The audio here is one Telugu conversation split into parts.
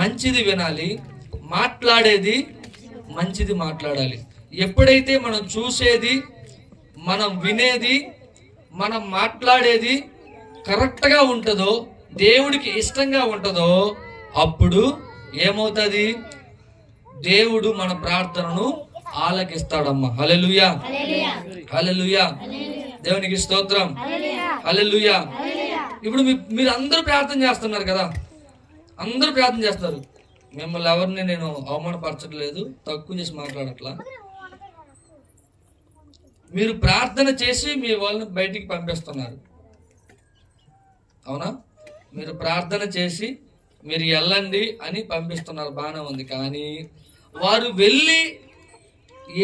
మంచిది వినాలి మాట్లాడేది మంచిది మాట్లాడాలి. ఎప్పుడైతే మనం చూసేది మనం వినేది మనం మాట్లాడేది కరెక్ట్గా ఉంటుందో దేవుడికి ఇష్టంగా ఉంటుందో అప్పుడు ఏమవుతుంది? దేవుడు మన ప్రార్థనను ఆలకిస్తాడమ్మా. హల్లెలూయా. హల్లెలూయా. దేవునికి స్తోత్రం. హల్లెలూయా. ఇప్పుడు మీ మీరు అందరూ ప్రార్థన చేస్తున్నారు కదా? అందరూ ప్రార్థన చేస్తారు. మిమ్మల్ని ఎవరిని నేను అవమానపరచట్లేదు తక్కువ చేసి మాట్లాడట్లా. మీరు ప్రార్థన చేసి మీ వాళ్ళని బయటికి పంపిస్తున్నారు. అవునా? మీరు ప్రార్థన చేసి మీరు వెళ్ళండి అని పంపిస్తున్నారు. బాగానే ఉంది. కానీ వారు వెళ్ళి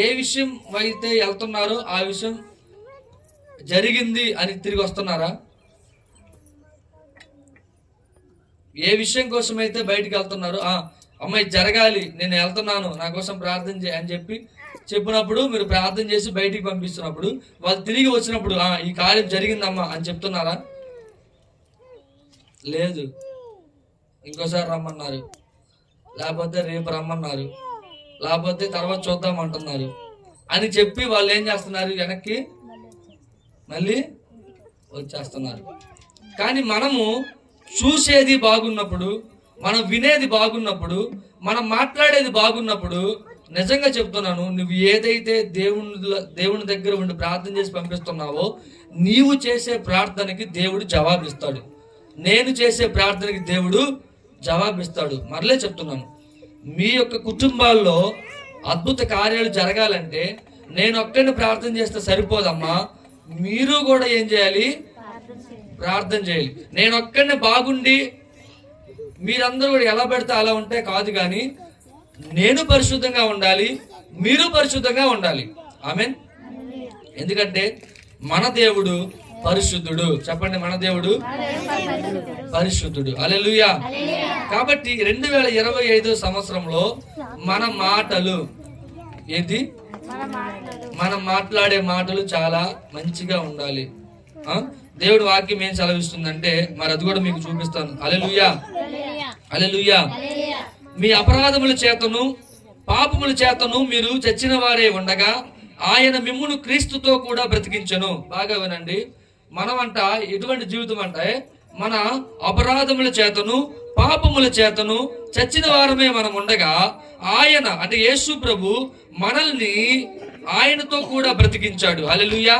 ఏ విషయం అయితే వెళ్తున్నారో ఆ విషయం జరిగింది అని తిరిగి వస్తున్నారా? ఏ విషయం కోసం అయితే వెళ్తున్నారు ఆ అమ్మాయి జరగాలి నేను వెళ్తున్నాను నా కోసం ప్రార్థన చేయ అని చెప్పి చెప్పినప్పుడు మీరు ప్రార్థన చేసి బయటికి పంపిస్తున్నప్పుడు వాళ్ళు తిరిగి వచ్చినప్పుడు ఆ ఈ కార్యం జరిగిందమ్మా అని చెప్తున్నారా? లేదు. ఇంకోసారి రమ్మన్నారు. లేకపోతే రేపు రమ్మన్నారు. లేకపోతే తర్వాత చూద్దాం అంటున్నారు. అని చెప్పి వాళ్ళు ఏం చేస్తున్నారు? వెనక్కి మళ్ళీ వచ్చేస్తున్నారు. కానీ మనము చూసేది బాగున్నప్పుడు మనం వినేది బాగున్నప్పుడు మనం మాట్లాడేది బాగున్నప్పుడు నిజంగా చెప్తున్నాను నువ్వు ఏదైతే దేవుని దేవుని దగ్గర ఉండి ప్రార్థన చేసి పంపిస్తున్నావో నీవు చేసే ప్రార్థనకి దేవుడు జవాబిస్తాడు. నేను చేసే ప్రార్థనకి దేవుడు జవాబిస్తాడు. మరలే చెప్తున్నాను మీ యొక్క కుటుంబాల్లో అద్భుత కార్యాలు జరగాలంటే నేను ఒక్కడిని ప్రార్థన చేస్తే సరిపోదమ్మా మీరు కూడా ఏం చేయాలి? ప్రార్థన చేయాలి. నేను ఒక్కడిని బాగుండి మీరందరూ కూడా ఎలా పెడితే అలా ఉంటే కాదు కానీ నేను పరిశుద్ధంగా ఉండాలి మీరు పరిశుద్ధంగా ఉండాలి. ఆమెన్? ఎందుకంటే మన దేవుడు పరిశుద్ధుడు. చెప్పండి మన దేవుడు పరిశుద్ధుడు. అలెలుయా కాబట్టి రెండు వేల ఇరవై ఐదు సంవత్సరంలో మన మాటలు ఏంటి? మనం మాట్లాడే మాటలు చాలా మంచిగా ఉండాలి? దేవుడు వాక్యం ఏం సెలవిస్తుందంటే మరి అది కూడా మీకు చూపిస్తాను. అలెలుయా అలెలుయా మీ అపరాధముల చేతను పాపముల చేతను మీరు చచ్చిన వారే ఉండగా ఆయన మిమ్మును క్రీస్తుతో కూడా బ్రతికించను. బాగా వినండి. మనమంట ఎటువంటి జీవితం అంటే మన అపరాధముల చేతను పాపముల చేతను చచ్చిన వారమే మనం ఉండగా ఆయన అంటే యేసు ప్రభు మనల్ని ఆయనతో కూడా బ్రతికించాడు. అలెలుయా